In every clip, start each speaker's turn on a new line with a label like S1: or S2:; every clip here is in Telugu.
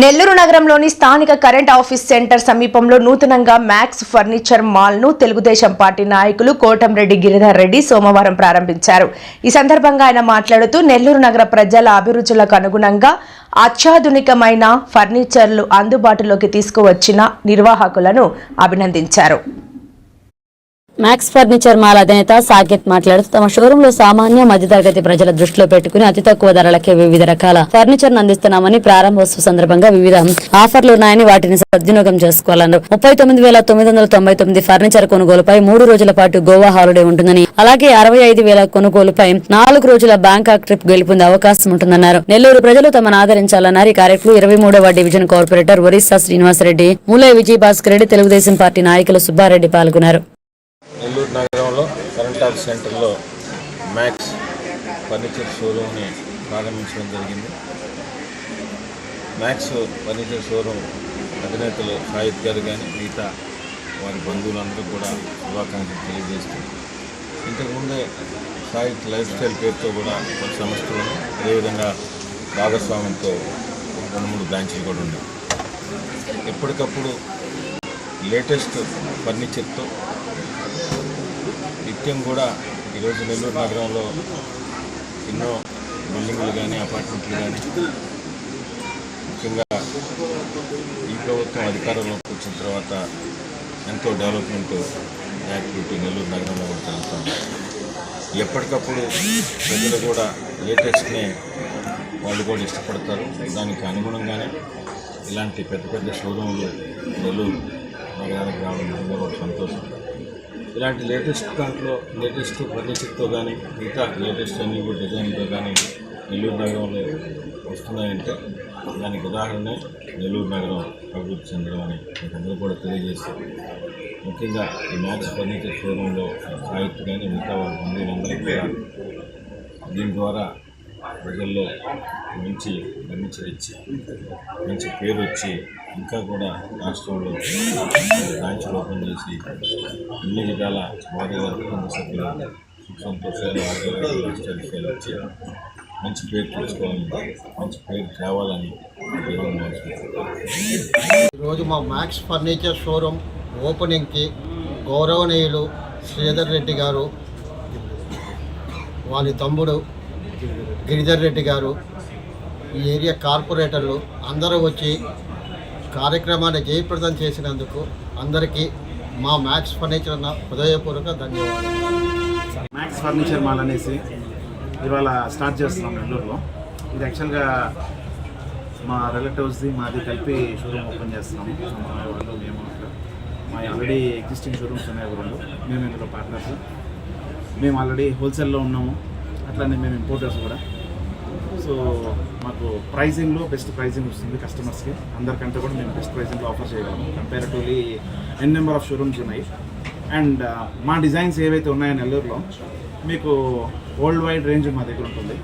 S1: నెల్లూరు నగరంలోని స్థానిక కరెంట్ ఆఫీస్ సెంటర్ సమీపంలో నూతనంగా మ్యాక్స్ ఫర్నిచర్ మాల్ను తెలుగుదేశం పార్టీ నాయకులు కోటంరెడ్డి గిరిధర్ రెడ్డి సోమవారం ప్రారంభించారు. ఈ సందర్భంగా ఆయన మాట్లాడుతూ నెల్లూరు నగర ప్రజల అభిరుచులకు అనుగుణంగా అత్యాధునికమైన ఫర్నిచర్లు అందుబాటులోకి తీసుకువచ్చిన నిర్వాహకులను అభినందించారు.
S2: మ్యాక్స్ ఫర్నిచర్ మాల్ అధినేత సాకేత్ మాట్లాడుతూ తమ షోరూంలో సామాన్య మధ్యతరగతి ప్రజల దృష్టిలో పెట్టుకుని అతి తక్కువ ధరలకే వివిధ రకాల ఫర్నిచర్ అందిస్తున్నామని ప్రారంభోత్సవ సందర్భంగా వివిధ ఆఫర్లు ఉన్నాయని వాటిని సద్వినియోగం చేసుకోవాలన్నారు. ముప్పై తొమ్మిది వేల తొమ్మిది వందల తొంభై తొమ్మిది ఫర్నిచర్ కొనుగోలుపై మూడు రోజుల పాటు గోవా హాలిడే ఉంటుందని అలాగే అరవై ఐదు వేల కొనుగోలుపై నాలుగు రోజుల బ్యాంకాక్ ట్రిప్ గెలుపొందే అవకాశం ఉంటుందన్నారు. నెల్లూరు ప్రజలు తమను ఆదరించాలన్నారు. ఈ కార్యక్రమంలో ఇరవై మూడవ డివిజన్ కార్పొరేటర్ ఒరిస్సా శ్రీనివాసరెడ్డి మూలై విజయ్ భాస్కర్ రెడ్డి తెలుగుదేశం పార్టీ నాయకులు సుబ్బారెడ్డి పాల్గొన్నారు.
S3: నగరంలో కరెంట్ ఆఫ్ సెంటర్లో మ్యాక్స్ ఫర్నిచర్ షోరూమ్ని ప్రారంభించడం జరిగింది. మ్యాక్స్ ఫర్నిచర్ షోరూమ్ అధినేతలు షాహిద్ గారు కానీ మిగతా వారి బంధువులందరూ కూడా శుభాకాంక్షలు తెలియజేస్తూ ఇంతకుముందే సాహిత్ లైఫ్ స్టైల్ పేరుతో కూడా కొన్ని సంస్థలను అదేవిధంగా భాగస్వామ్యంతో రెండు మూడు బ్రాంచీలు కూడా ఉన్నాయి. ఎప్పటికప్పుడు లేటెస్ట్ ఫర్నిచర్తో నిత్యం కూడా ఈరోజు నెల్లూరు నగరంలో ఎన్నో బిల్డింగ్లు కానీ అపార్ట్మెంట్లు కానీ ముఖ్యంగా ఈ ప్రభుత్వం అధికారంలోకి వచ్చిన తర్వాత ఎంతో డెవలప్మెంట్ యాక్టివిటీ నెల్లూరు నగరంలో కూడా జరుగుతుంది. ఎప్పటికప్పుడు ప్రజలు కూడా లేటెస్ట్నే వాళ్ళు కూడా ఇష్టపడతారు. దానికి అనుగుణంగానే ఇలాంటి పెద్ద పెద్ద షోరూమ్లు నెల్లూరు నగరానికి రావడం నిజంగా సంతోషం. ఇలాంటి లేటెస్ట్ దాంట్లో లేటెస్ట్ ఫర్నిచర్తో కానీ మిగతా లేటెస్ట్ అన్ని కూడా డిజైన్తో కానీ నెల్లూరు నగరంలో వస్తున్నాయంటే దానికి ఉదాహరణ నెల్లూరు నగరం అభివృద్ధి చెందడం అని మీకు అందరూ కూడా తెలియజేస్తారు ముఖ్యంగా ఈ మ్యాక్స్ ఫర్నిచర్ షోరూంలో సాహిత్య కానీ మిగతా వారి బంధువులందరికీ కూడా దీని ద్వారా ప్రజల్లో మంచి ఫర్నిచర్ ఇచ్చి మంచి పేరు వచ్చి ఇంకా కూడా రాష్ట్రంలో బ్రాంచ్లు ఓపెన్ చేసి అన్ని విధాల వారి వారి కుటుంబ సభ్యులు సుఖ సంతోషాలు ఆరోగ్యాలు రాష్ట్రాలు వచ్చి మంచి పేరు తెచ్చుకోవాలని మంచి పేరు తేవాలని
S4: ఈరోజు మా మ్యాక్స్ ఫర్నిచర్ షోరూమ్ ఓపెనింగ్కి గౌరవనీయులు శ్రీధర్ రెడ్డి గారు వారి తమ్ముడు గిరిధర్ రెడ్డి గారు ఈ ఏరియా కార్పొరేటర్లు అందరూ వచ్చి కార్యక్రమాన్ని జయప్రదం చేసినందుకు అందరికీ మా మ్యాక్స్ ఫర్నిచర్ అన్న హృదయపూర్వక ధన్యవాదాలు.
S5: మ్యాక్స్ ఫర్నిచర్ మాల్ అనేసి ఇవాళ స్టార్ట్ చేస్తున్నాం నెల్లూరులో. ఇది యాక్చువల్గా మా రిలేటివ్స్ది మాది కలిపి షోరూమ్ ఓపెన్ చేస్తున్నాము మా వాళ్ళు మేము మా ఆల్రెడీ ఎగ్జిస్టింగ్ షోరూమ్స్ ఉన్నాయి రెండు మేము ఇందులో పార్ట్నర్స్ మేము ఆల్రెడీ హోల్సేల్లో ఉన్నాము. అట్లానే మేము ఇంపోర్టర్స్ కూడా. సో మాకు ప్రైజింగ్లో బెస్ట్ ప్రైజింగ్ వస్తుంది కస్టమర్స్కి అందరికంటే కూడా మేము బెస్ట్ ప్రైజింగ్లో ఆఫర్ చేయగలము. Comparatively N number of showrooms ఉన్నాయి. అండ్ uh, మా డిజైన్స్ ఏవైతే ఉన్నాయో నెల్లూరులో మీకు వరల్డ్ వైడ్ రేంజ్ మా దగ్గర ఉంటుంది.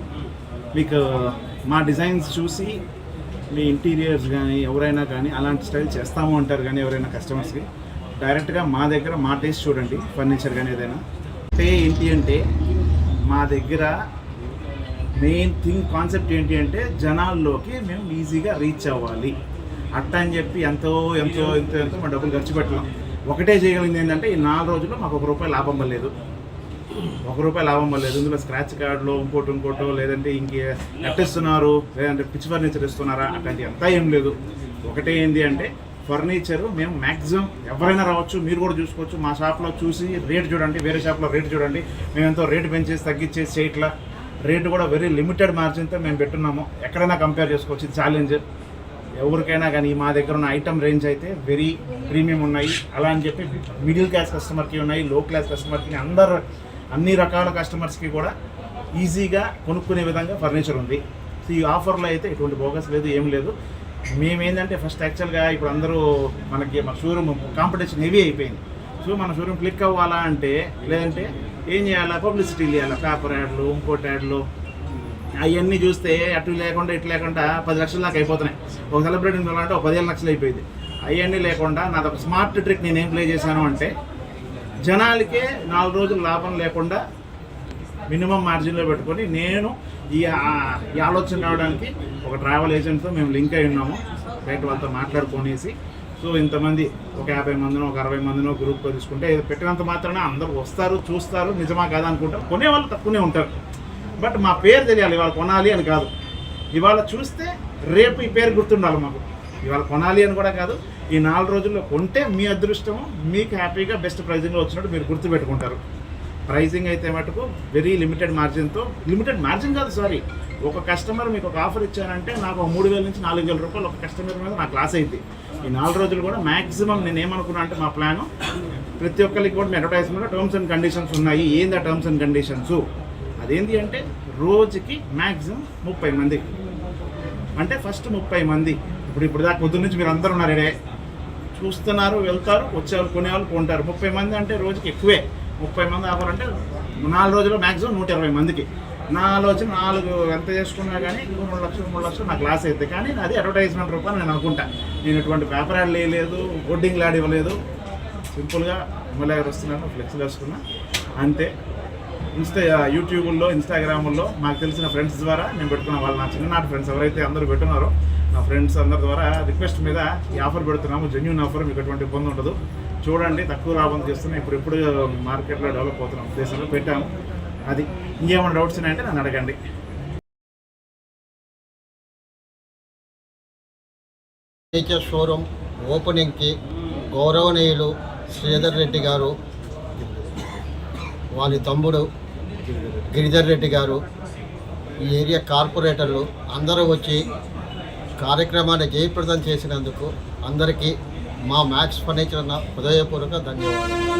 S5: మీకు uh, మా డిజైన్స్ చూసి మీ ఇంటీరియర్స్ కానీ ఎవరైనా కానీ అలాంటి స్టైల్ చేస్తాము అంటారు కానీ ఎవరైనా కస్టమర్స్కి డైరెక్ట్గా మా దగ్గర మా టేస్ట్ చూడండి ఫర్నిచర్ కానీ ఏదైనా. పే ఏంటి అంటే మా దగ్గర మెయిన్ థింగ్ కాన్సెప్ట్ ఏంటి అంటే జనాల్లోకి మేము ఈజీగా రీచ్ అవ్వాలి. అట్ట అని చెప్పి ఎంతో ఎంతో ఎంతో ఎంతో మా డబ్బులు ఖర్చు పెట్టలేం ఒకటే చేయగలిగింది ఏంటంటే ఈ నాలుగు రోజుల్లో మాకు ఒక రూపాయి లాభం పడలేదు ఒక రూపాయి లాభం పడలేదు ఇందులో స్క్రాచ్ కార్డులో ఇంకోటి ఇంకోటో లేదంటే ఇంకే ఎట్టిస్తున్నారు లేదంటే పిచ్ ఫర్నిచర్ ఇస్తున్నారా అట్లాంటి అంతా ఏం లేదు. ఒకటే ఏంటి అంటే ఫర్నిచర్ మేము మ్యాక్సిమం ఎవరైనా రావచ్చు మీరు కూడా చూసుకోవచ్చు. మా షాప్లో చూసి రేట్ చూడండి వేరే షాప్లో రేట్ చూడండి. మేము ఎంతో రేట్ పెంచేసి తగ్గించేసి చేయట్లా. రేటు కూడా వెరీ లిమిటెడ్ మార్జిన్తో మేము పెట్టున్నాము. ఎక్కడైనా కంపేర్ చేసుకోవచ్చు ఇది ఛాలెంజ్ ఎవరికైనా కానీ మా దగ్గర ఉన్న ఐటమ్ రేంజ్ అయితే వెరీ ప్రీమియం ఉన్నాయి. అలా అని చెప్పి మిడిల్ క్లాస్ కస్టమర్కి ఉన్నాయి లో క్లాస్ కస్టమర్కి అందరు అన్ని రకాల కస్టమర్స్కి కూడా ఈజీగా కొనుక్కునే విధంగా ఫర్నిచర్ ఉంది. సో ఈ ఆఫర్లో అయితే ఎటువంటి బోగస్ లేదు ఏం లేదు. మేమేంటంటే ఫస్ట్ యాక్చువల్గా ఇప్పుడు అందరూ మనకి మన షోరూమ్ కాంపిటీషన్ హెవీ అయిపోయింది. సో మన షోరూమ్ క్లిక్ అవ్వాలా అంటే లేదంటే ఏం చేయాలా? పబ్లిసిటీ ఇవ్వాలా పేపర్ యాడ్లు ఇంకోటి యాడ్లు? అవన్నీ చూస్తే అటు లేకుండా ఇటు లేకుండా పది లక్షల దాకా అయిపోతున్నాయి. ఒక సెలబ్రిటీని పిలవాలంటే ఒక పదిహేను లక్షలు అయిపోయింది. అవన్నీ లేకుండా నాది ఒక స్మార్ట్ ట్రిక్ నేను ఏం ప్లే చేశాను అంటే జనాలకే నాలుగు రోజులు లాభం లేకుండా మినిమం మార్జిన్లో పెట్టుకొని నేను ఈ ఈ ఆలోచన రావడానికి ఒక ట్రావెల్ ఏజెంట్తో మేము లింక్ అయి ఉన్నాము. బయట వాళ్ళతో మాట్లాడుకొనేసి సో ఇంతమంది ఒక యాభై మందినో ఒక అరవై మందినో గ్రూప్ తీసుకుంటే పెట్టినంత మాత్రమే అందరూ వస్తారు చూస్తారు నిజమా కాదా అనుకుంటారు కొనేవాళ్ళు తక్కువనే ఉంటారు. బట్ మా పేరు తెలియాలి ఇవాళ కొనాలి అని కాదు. ఇవాళ చూస్తే రేపు ఈ పేరు గుర్తుండాలి మాకు. ఇవాళ కొనాలి అని కూడా కాదు ఈ నాలుగు రోజుల్లో కొంటే మీ అదృష్టము మీకు హ్యాపీగా బెస్ట్ ప్రైజింగ్లో వచ్చినట్టు మీరు గుర్తుపెట్టుకుంటారు. ప్రైజింగ్ అయితే మటుకు వెరీ లిమిటెడ్ మార్జిన్తో లిమిటెడ్ మార్జిన్ కాదు సారీ. ఒక కస్టమర్ మీకు ఒక ఆఫర్ ఇచ్చారంటే నాకు మూడు వేల నుంచి నాలుగు వేల రూపాయలు ఒక కస్టమర్ మీద నాకు లాస్ అయింది. ఈ నాలుగు రోజులు కూడా మ్యాక్సిమం నేను ఏమనుకున్నా అంటే మా ప్లాను ప్రతి ఒక్కరికి కూడా అడ్వర్టైజ్మెంట్లో టర్మ్స్ అండ్ కండిషన్స్ ఉన్నాయి. ఏంది ఆ టర్మ్స్ అండ్ కండిషన్స్? అదేంటి అంటే రోజుకి మ్యాక్సిమం ముప్పై మంది. అంటే ఫస్ట్ ముప్పై మంది. ఇప్పుడు ఇప్పుడు దాకా పొద్దున్న నుంచి మీరు అందరూ ఉన్నారు చూస్తున్నారు వెళ్తారు వచ్చేవాళ్ళు కొనేవాళ్ళు కొంటారు. ముప్పై మంది అంటే రోజుకి ఎక్కువే. ముప్పై మంది ఆఫర్ అంటే నాలుగు రోజుల్లో మ్యాక్సిమం నూట ఇరవై మందికి. నా ఆలోచన నాలుగు ఎంత చేసుకున్నా కానీ రెండు లక్షలు మూడు లక్షలు నాకు లాస్ అవుతుంది కానీ అది అడ్వర్టైజ్మెంట్ రూపాయలు నేను అనుకుంటా. నేను ఎటువంటి పేపర్ యాడ్ వేయలేదు బోర్డింగ్ యాడ్ ఇవ్వలేదు సింపుల్గా ఎమ్మెల్యే గారు వస్తున్నాను ఫ్లెక్సీలు వేసుకున్నా అంతే. ఇన్స్టా యూట్యూబ్లో ఇన్స్టాగ్రామ్లో మాకు తెలిసిన ఫ్రెండ్స్ ద్వారా నేను పెట్టుకున్న వాళ్ళు నా చిన్ననాటి ఫ్రెండ్స్ ఎవరైతే అందరూ పెట్టున్నారో నా ఫ్రెండ్స్ అందరి ద్వారా రిక్వెస్ట్ మీద ఈ ఆఫర్ పెడుతున్నాము. జెన్యున్ ఆఫర్ మీకు ఎటువంటి ఇబ్బంది ఉండదు. చూడండి తక్కువ లాభం చేస్తున్నాం. ఇప్పుడు ఇప్పుడు మార్కెట్లో డెవలప్ అవుతున్నాం ఉద్దేశంలో పెట్టాము. అది ఇంకేమైనా డౌట్స్ ఉన్నాయంటే నన్ను అడగండి.
S4: షోరూమ్ ఓపెనింగ్కి గౌరవనీయులు శ్రీధర్ రెడ్డి గారు వారి తమ్ముడు గిరిధర్ రెడ్డి గారు ఈ ఏరియా కార్పొరేటర్లు అందరూ వచ్చి కార్యక్రమాన్ని జయప్రదం చేసినందుకు అందరికీ మా మ్యాక్స్ ఫర్నిచర్ అన్న హృదయపూర్వక ధన్యవాదాలు.